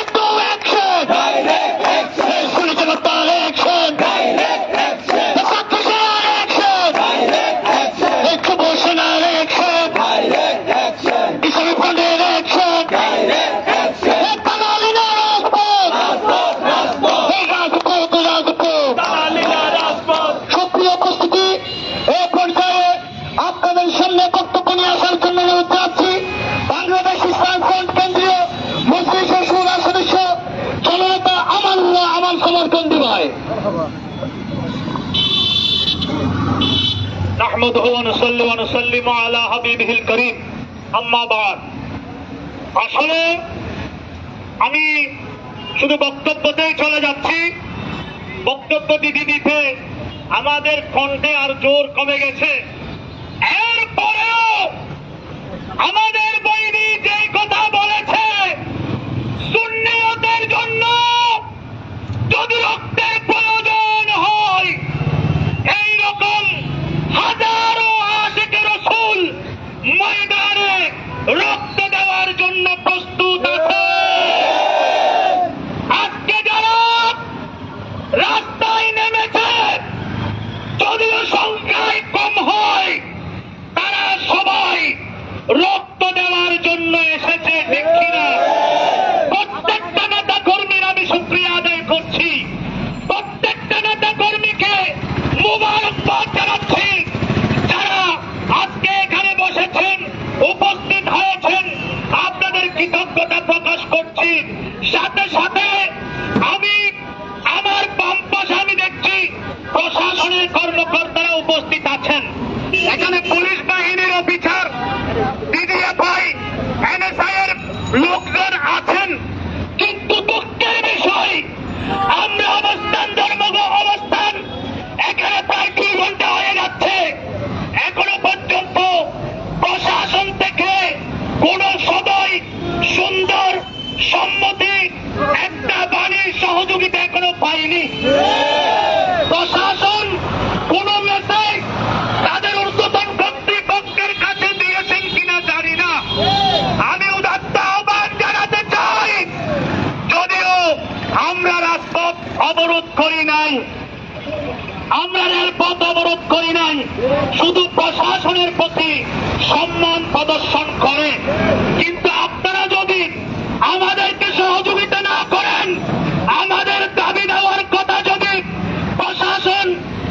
Let's go! نحمده ونصلي ونسلم على حبيبه الكريم আম্মা বাদ আসলে আমি শুধু বক্তব্যতেই চলে যাচ্ছি বক্তব্য দিদি দিতে আমাদের কণ্ঠে আর জোর কমে গেছে এরপরেও আমাদের বৈরী যে কথা বলেছে সুন্নিয়তের জন্য যদি রক্তের প্রয়োজন হয় এই রকম ہزاروں عاشق رسول Look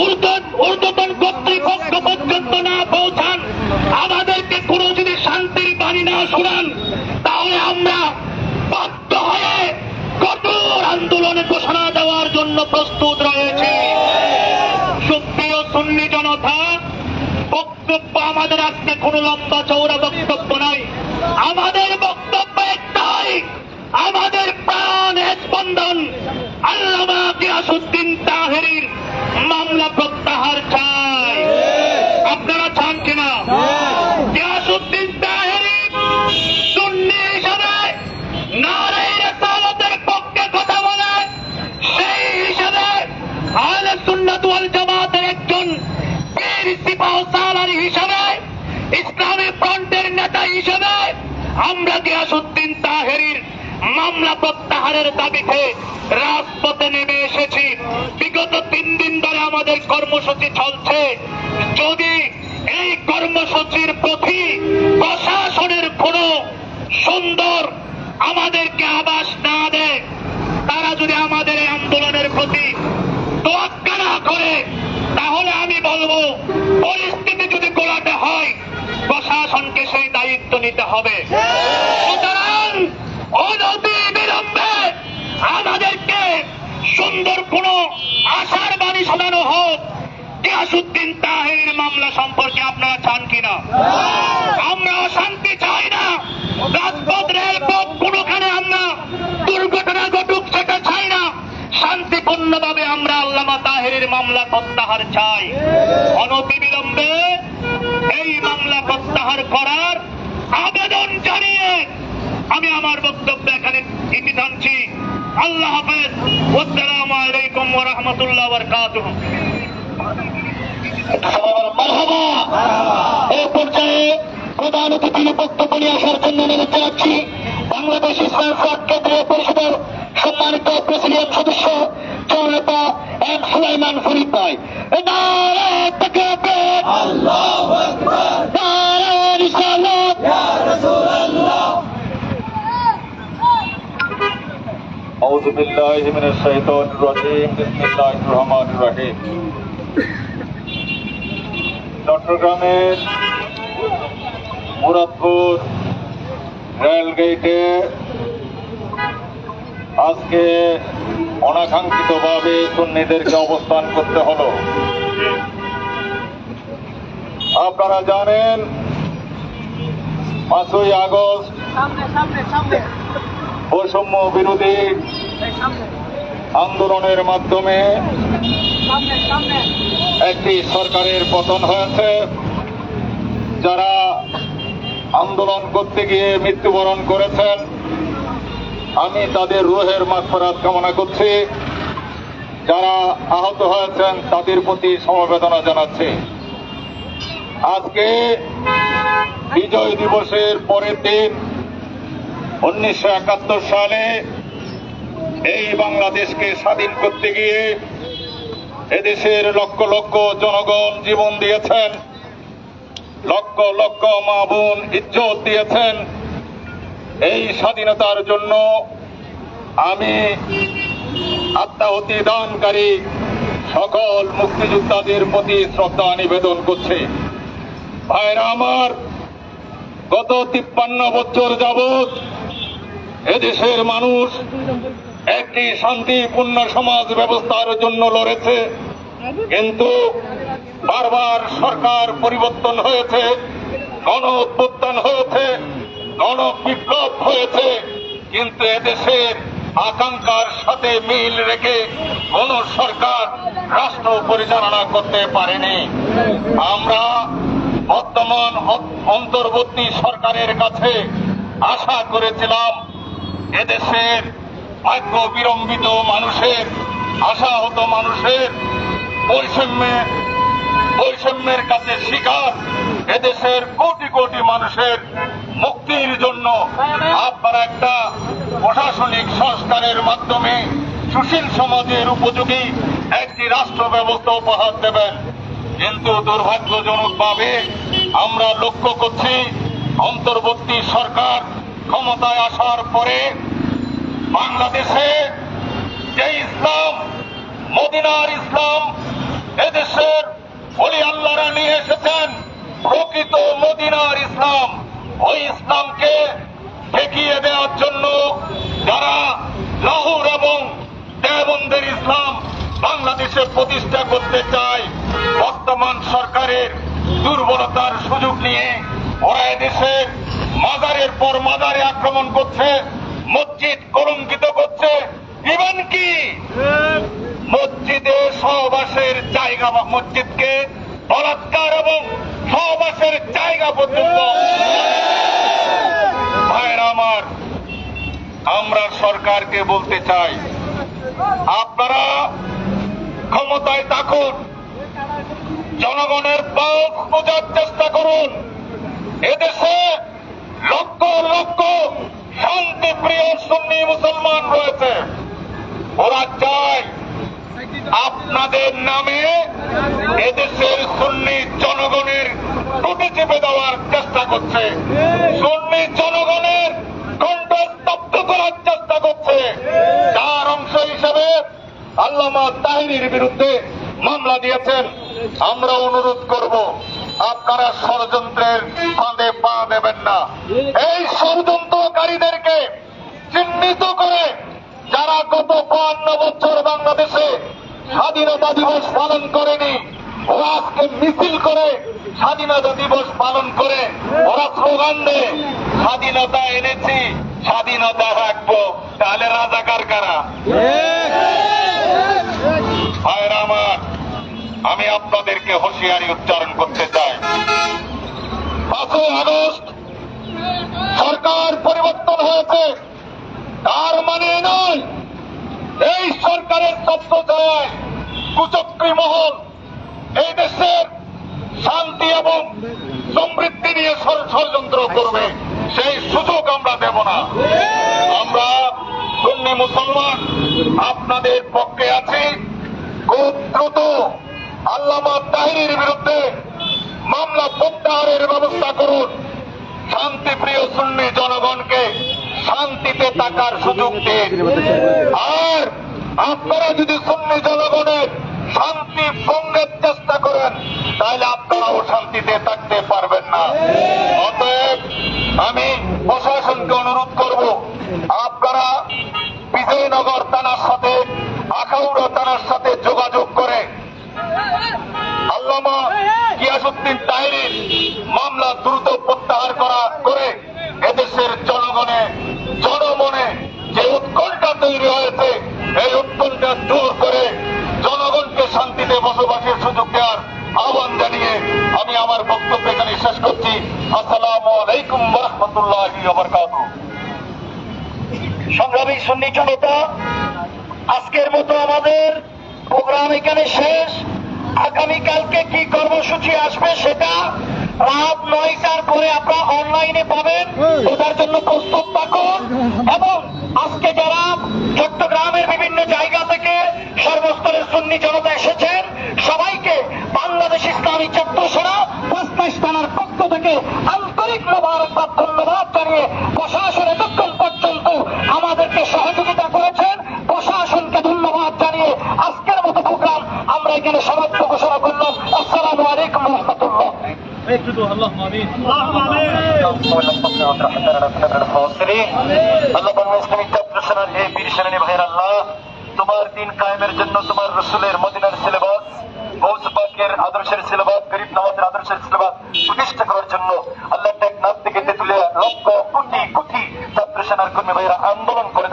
ঊর্ধ্বতন কর্তৃপক্ষ পর্যন্ত না পৌঁছান। আমাদেরকে কোনো যদি শান্তির বাণী না শোনান, তাহলে আমরা বাধ্য হয়ে কঠোর আন্দোলনে ঘোষণা দেওয়ার জন্য প্রস্তুত রয়েছে। সুপ্রিয় সুন্নি জনতা, বক্তব্য আমাদের আজকে কোনো লম্বা চৌড়া বক্তব্য নাই আমাদের বক্তব্য একটাই, আমাদের প্রাণ স্পন্দন। আল্লামা গিয়াসুদ্দিন তাহেরির মামলা প্রত্যাহার চাই। আপনারা চান কিনা? গিয়াসুদ্দিন তাহেরি সুন্নি হিসাবে নারে রেসালতের পক্ষে কথা বলে। সেই হিসাবে আহলে সুন্নাত ওয়াল জামাতের একজন বীর সিপাহ সালার হিসাবে, ইসলামী ফ্রন্টের নেতা হিসাবে আমরা গিয়াসুদ্দিন তাহেরির মামলা প্রত্যাহারের দাবিতে রাজপথে নেমে এসেছি। বিগত তিন দিন ধরে আমাদের কর্মসূচি চলছে। যদি এই কর্মসূচির প্রতি প্রশাসনের কোন সুন্দর আমাদেরকে আবাস না দেয়, তারা যদি আমাদের এই আন্দোলনের প্রতি তোয়াক্কা না করে, তাহলে আমি বলব, পরিস্থিতি যদি গোলাটে হয়, প্রশাসনকে সেই দায়িত্ব নিতে হবে। সুতরাং অনতি বিলম্বে আমাদেরকে সুন্দর কোন আশার বাণী শোনানো হোক গিয়াসুদ্দিন তাহের মামলা সম্পর্কে আপনারা চান কিনা আমরা অশান্তি চাই না। রাজপথ রেলপথ কোনোখানে আমরা দুর্ঘটনা ঘটুক সেটা চাই না শান্তিপূর্ণভাবে আমরা আল্লামা তাহেরের মামলা প্রত্যাহার চাই অনতি বিলম্বে এই মামলা প্রত্যাহার করার আবেদন জানিয়ে আমার বক্তব্য এখানে ইতি টানছি আল্লাহ হাফেজ। আসসালামু আলাইকুম ওয়া রাহমাতুল্লাহ ওয়া বারাকাতুহু। মারহাবা। এই পর্যায়ে প্রধান অতিথির বক্তব্য নিয়ে আসার জন্য অনুরোধ জানাচ্ছি বাংলাদেশ ইসলাম ফ্রন্ট কেন্দ্রীয় পরিষদের সম্মানিত প্রেসিডেন্ট সদস্য জননেতা এম সুলাইমান ফরিদ ভাই। আল্লাহু أعوذ بالله من الشيطان الرجيم بسم الله الرحمن الرحيم চট্টগ্রামের মুরাদপুর রেলগেটে আজকে অনাকাঙ্ক্ষিতভাবে সুন্নিদেরকে অবস্থান করতে হলো আপনারা জানেন পাঁচই আগস্ট বৈষম্য বিরোধী আন্দোলনের মাধ্যমে একটি সরকারের পতন হয়েছে। যারা আন্দোলন করতে গিয়ে মৃত্যুবরণ করেছেন, আমি তাদের রোহের মাগফিরাত কামনা করছি। যারা আহত হয়েছেন, তাদের প্রতি সমবেদনা জানাচ্ছি। আজকে বিজয় দিবসের পরের দিন উনিশশো একাত্তর সালে এই বাংলাদেশকে স্বাধীন করতে গিয়ে এদেশের লক্ষ লক্ষ জনগণ জীবন দিয়েছেন, লক্ষ লক্ষ মা বোন ইজ্জত দিয়েছেন। এই স্বাধীনতার জন্য আমি আত্মাহতি দানকারী সকল মুক্তিযোদ্ধাদের প্রতি শ্রদ্ধা নিবেদন করছি। ভাইরা আমার, গত তিপ্পান্ন বছর যাবৎ এদেশের মানুষ একটি শান্তিপূর্ণ সমাজ ব্যবস্থার জন্য লড়েছে, কিন্তু বারবার সরকার পরিবর্তন হয়েছে গণ উত্থান হয়েছে গণ বিপ্লব হয়েছে, কিন্তু এদেশের আকাঙ্ক্ষার সাথে মিল রেখে কোন সরকার রাষ্ট্র পরিচালনা করতে পারেনি। আমরা বর্তমান অন্তর্বর্তী সরকারের কাছে আশা করেছিলাম এদেশের ভাগ্য বিলম্বিত মানুষের, আশাহত মানুষের বৈষম্যে, বৈষম্যের কাছে শিকার এদেশের কোটি কোটি মানুষের মুক্তির জন্য আপনারা একটা প্রশাসনিক সংস্কারের মাধ্যমে সুশীল সমাজের উপযোগী একটি রাষ্ট্র ব্যবস্থা উপহার দেবেন। কিন্তু দুর্ভাগ্যজনকভাবে আমরা লক্ষ্য করছি, অন্তর্বর্তী সরকার ক্ষমতায় আসার পরে বাংলাদেশে যে ইসলাম, মদিনার ইসলাম, এদেশের অলি আল্লাহরা নিয়ে এসেছেন, প্রকৃত মদিনার ইসলাম। ওই ইসলামকে ঠেকিয়ে দেওয়ার জন্য যারা লাহোর এবং দেওবন্দের ইসলাম বাংলাদেশে প্রতিষ্ঠা করতে চায়, বর্তমান সরকারের দুর্বলতার সুযোগ নিয়ে ওরা এদেশের মাজারের পর মাজারে আক্রমণ করছে, মসজিদ কলঙ্কিত করছে। ইভেন কি? মসজিদে সহবাসের জায়গা বা মসজিদকে বলাৎকার এবং সহবাসের জায়গা পর্যন্ত। ভাইরা আমার, আমরা সরকারকে বলতে চাই, আপনারা ক্ষমতায় থাকুন, জনগণের পথ বোঝার চেষ্টা করুন। এদেশে লক্ষ লক্ষ শান্তিপ্রিয় সুন্নি মুসলমান রয়েছে ওরা চায় আপনাদের নামে এদেশের সুন্নি জনগণের টুটি চেপে দেওয়ার চেষ্টা করছে। সুন্নি জনগণের কণ্ঠ করার চেষ্টা করছে। তার অংশ হিসেবে আল্লামা তাহিরির বিরুদ্ধে মামলা দিয়েছেন। আমরা অনুরোধ করব, আপনারা ষড়যন্ত্রের ফাঁদে পা দেবেন না। এই ষড়যন্ত্রকারীদেরকে চিহ্নিত করে যারা গত বান্ন বছর বাংলাদেশে স্বাধীনতা দিবস পালন করেনি আজকে মিছিল করে স্বাধীনতা দিবস পালন করে ওরা স্লোগান দেয় স্বাধীনতা এনেছি, স্বাধীনতা রাখব। তাহলে রাজাকার কারা? ভাইরা আমার, আমি আপনাদেরকে হুঁশিয়ারি উচ্চারণ করতে চাই। পাঁচই আগস্ট সরকার পরিবর্তন হয়েছে। তার মানে নয়, এই সরকারের তত্ত্বাবধায় কুচক্রী মহল এই দেশের শান্তি এবং সমৃদ্ধি নিয়ে ষড়- ষড়যন্ত্র করবে, সেই সুযোগ আমরা দেব না। আমরা সুন্নি মুসলমান, আপনাদের পক্ষে আছি। খুব দ্রুত আল্লামা তাহিরের বিরুদ্ধে মামলা প্রত্যাহারের ব্যবস্থা করুন। শান্তিপ্রিয় সুন্নি জনগণকে শান্তিতে থাকার সুযোগ দিন। আর আপনারা যদি সুন্নি জনগণের শান্তি ভঙ্গের চেষ্টা তাহলে আপনারাও শান্তিতে থাকতে পারবেন না। অতএব আমি প্রশাসনকে অনুরোধ করব, আপনারা বিজয়নগর থানার সাথে, আখাউড়া থানার সাথে যোগাযোগ করে আল্লামা গিয়াসুদ্দিন তাহিরের মামলা দ্রুত প্রত্যাহার করা করে এদেশের জনগণে, জনমনে যে উৎকণ্ঠা তৈরি হয়েছে, এই উৎকণ্ঠা দূর করে জনগণকে শান্তিতে বসবাসের সুযোগ দেওয়ার আহ্বান জানিয়ে আমি আমার বক্তব্য এখানে শেষ করছি। আসসালাম আলাইকুম রহমতুল্লাহ সংগ্রামী সুন্নি জনতা, আজকের মতো আমাদের প্রোগ্রাম এখানে শেষ। আগামীকালকে কি কর্মসূচি আসবে সেটা রাত নয়টার পরে আপনারা অনলাইনে পাবেন। ওটার জন্য প্রস্তুত থাকুন। এবং আজকে যারা চট্টগ্রামের বিভিন্ন জায়গা থেকে সর্বস্তরের সুন্নি জনতা এসেছেন সবাইকে বাংলাদেশ ইসলামী ছাত্র সেনা পাঁচটাইশ থানার পক্ষ থেকে আন্তরিক মোবারকবাদ ধন্যবাদ জানিয়ে প্রশাসন এতক্ষণ পর্যন্ত আমাদেরকে সহযোগিতা করেছেন। প্রশাসনকে ধন্যবাদ জানিয়ে প্রোগ্রাম আমরা এখানে সমাপ্ত ঘোষণা করলাম। আসসালামু আলাইকুম রহমতুল্লাহ। তোমার দিন কায়েমের জন্য তোমার রসুলের মদিনার সিলেবাস গৌস আদর্শের সিলেবাস, গরিব নওয়াজের আদর্শের সিলেবাস প্রতিষ্ঠা করার জন্য আল্লাহ টেকনাফ থেকে তেতুলিয়া লক্ষ কোটি কোটি ছাত্র সেনার কর্মী ভাইরা আন্দোলন করে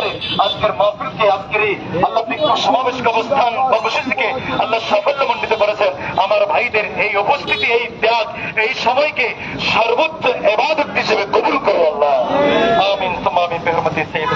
করে আজকের মাহফিলকে আজকের এই আল্লাহ সমাবেশকে অবস্থান কর্মসূচিকে আল্লাহ সাফল্য মণ্ডিত করেছেন আমার ভাইদের এই উপস্থিতি, এই ত্যাগ, এই সময়কে সর্বোচ্চ এবাদত হিসেবে কবুল করো আল্লাহ আমিন সুমামিন বেহমতি সৈয়দ.